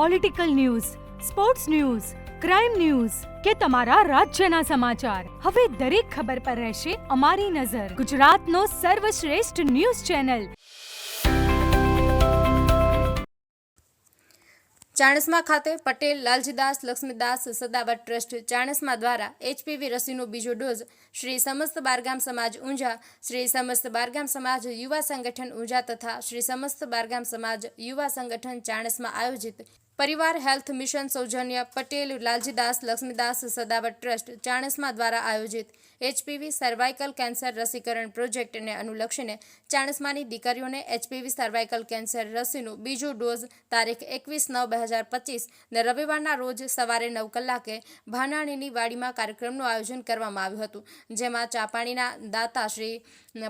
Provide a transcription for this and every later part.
Political news sports news crime news કે તમારા રાજ્યના સમાચાર. હવે દરેક ખબર પર રહેશે અમારી નજર. ગુજરાતનો સર્વશ્રેષ્ઠ ન્યૂઝ ચેનલ. ચાણસમા ખાતે પટેલ, લાલજીદાસ, લક્ષ્મીદાસ સદાવત ટ્રસ્ટ, ચાણસમા દ્વારા એચપીવી રસીનો બીજો ડોઝ શ્રી સમસ્ત બારગામ સમાજ ઊંઝા, શ્રી સમસ્ત બારગામ સમાજ યુવા સંગઠન ઊંઝા તથા શ્રી સમસ્ત બારગામ સમાજ યુવા સંગઠન ચાણસમાં આયોજિત પરિવાર હેલ્થ મિશન સૌજન્ય પટેલ, લાલજીદાસ, લક્ષ્મીદાસ, સદાવત ટ્રસ્ટ, ચાણસમા દ્વારા આયોજિત એચપીવી સર્વાઇકલ કેન્સર રસીકરણ પ્રોજેક્ટને અનુલક્ષીને ચાણસમાની દીકરીઓને એચપીવી સર્વાઇકલ કેન્સર રસીનું બીજો ડોઝ તારીખ એકવીસ નવ બે હજાર પચીસ ને રવિવારના રોજ સવારે નવ કલાકે ભાનાણીની વાડીમાં કાર્યક્રમનું આયોજન કરવામાં આવ્યું હતું. જેમાં ચાપાણીના દાતા શ્રી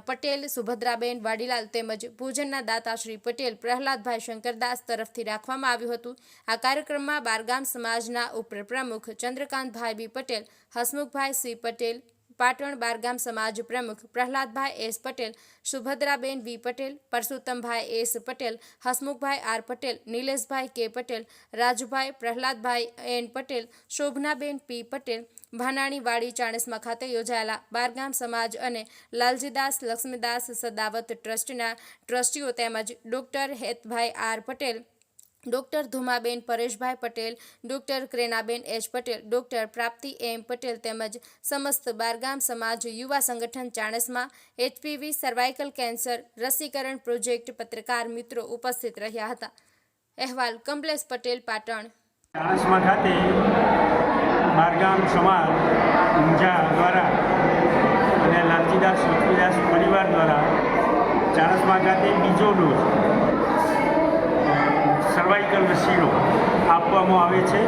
પટેલ, સુભદ્રાબેન વાડીલાલ તેમજ પૂજનના દાતા શ્રી પટેલ, પ્રહલાદભાઈ શંકરદાસ તરફથી રાખવામાં આવ્યું હતું. આ કાર્યક્રમમાં બારગામ સમાજના ઉપપ્રમુખ ચંદ્રકાંતભાઈ બી પટેલ, હસમુખભાઈ સી પટેલ, પાટણ બારગામ સમાજ પ્રમુખ Prahladbhai S Patel, Subhadraben V Patel, Parsottambhai S Patel, Hasmukhbhai R Patel, Nileshbhai K Patel, Rajubhai Prahladbhai N Patel, Shobhanaben P Patel, Bhananiwadi Chanasma ખાતે યોજાયેલા બારગામ સમાજ અને લાલજીદાસ લક્ષ્મીદાસ સદાવત ટ્રસ્ટના ટ્રસ્ટીઓ તેમજ doctor Hetbhai R Patel doctor Dhumaben Pareshbhai Patel, doctor Kranaben H Patel, doctor Prapti M Patel તેમજ સમસ્ત બારગામ સમાજ યુવા સંગઠન ચાણસમાં એચપીવી સર્વાઇકલ કેન્સર રસીકરણ પ્રોજેક્ટ પત્રકાર મિત્રો ઉપસ્થિત રહ્યા હતા. અહેવાલ કમલેશ પટેલ, પાટણ. ચાણસ્મા ખાતે બારગામ સમાજ ઊંઝા દ્વારા અને લાલજીદાસ પરિવાર દ્વારા ચાણસ્મા ખાતે બીજો ડોઝ સર્વાઇકલ શીરો આપવામાં આવે છે.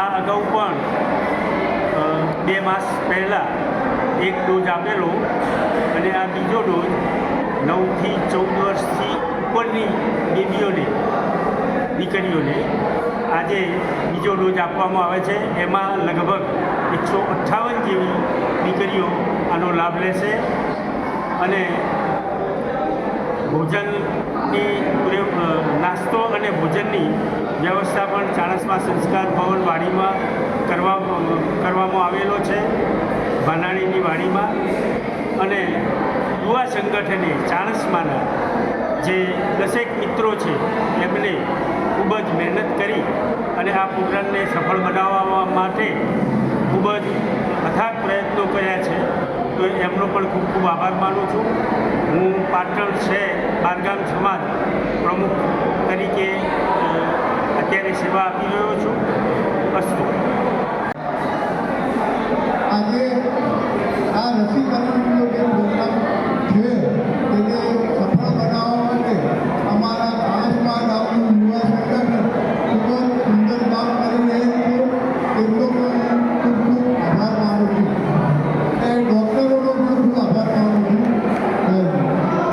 આ અગાઉ પણ બે માસ પહેલાં એક ડોઝ આપેલો અને આ બીજો ડોઝ નવથી ચૌદ વર્ષથી ઉપરની બેબીઓને, દીકરીઓને આજે બીજો ડોઝ આપવામાં આવે છે. એમાં લગભગ એકસો અઠ્ઠાવન જેવી દીકરીઓ આનો લાભ લેશે અને ભોજનની પૂરે- નાસ્તો અને ભોજનની વ્યવસ્થા પણ ચાણસમાં સંસ્કાર ભવન વાડીમાં કરવા કરવામાં આવેલો છે ભાનાણીની વાડીમાં. અને યુવા સંગઠને ચાણસમાના જે દસેક મિત્રો છે, એમને ખૂબ જ મહેનત કરી અને આ પ્રોગ્રામને સફળ બનાવવા માટે ખૂબ જ અથાગ પ્રયત્નો કર્યા છે. તો એમનો પણ ખૂબ ખૂબ આભાર માનું છું. હું પાટણ શહેર બારગામ સમાજ પ્રમુખ તરીકે અત્યારે સેવા આપી રહ્યો છું. અસ્તુ. આજે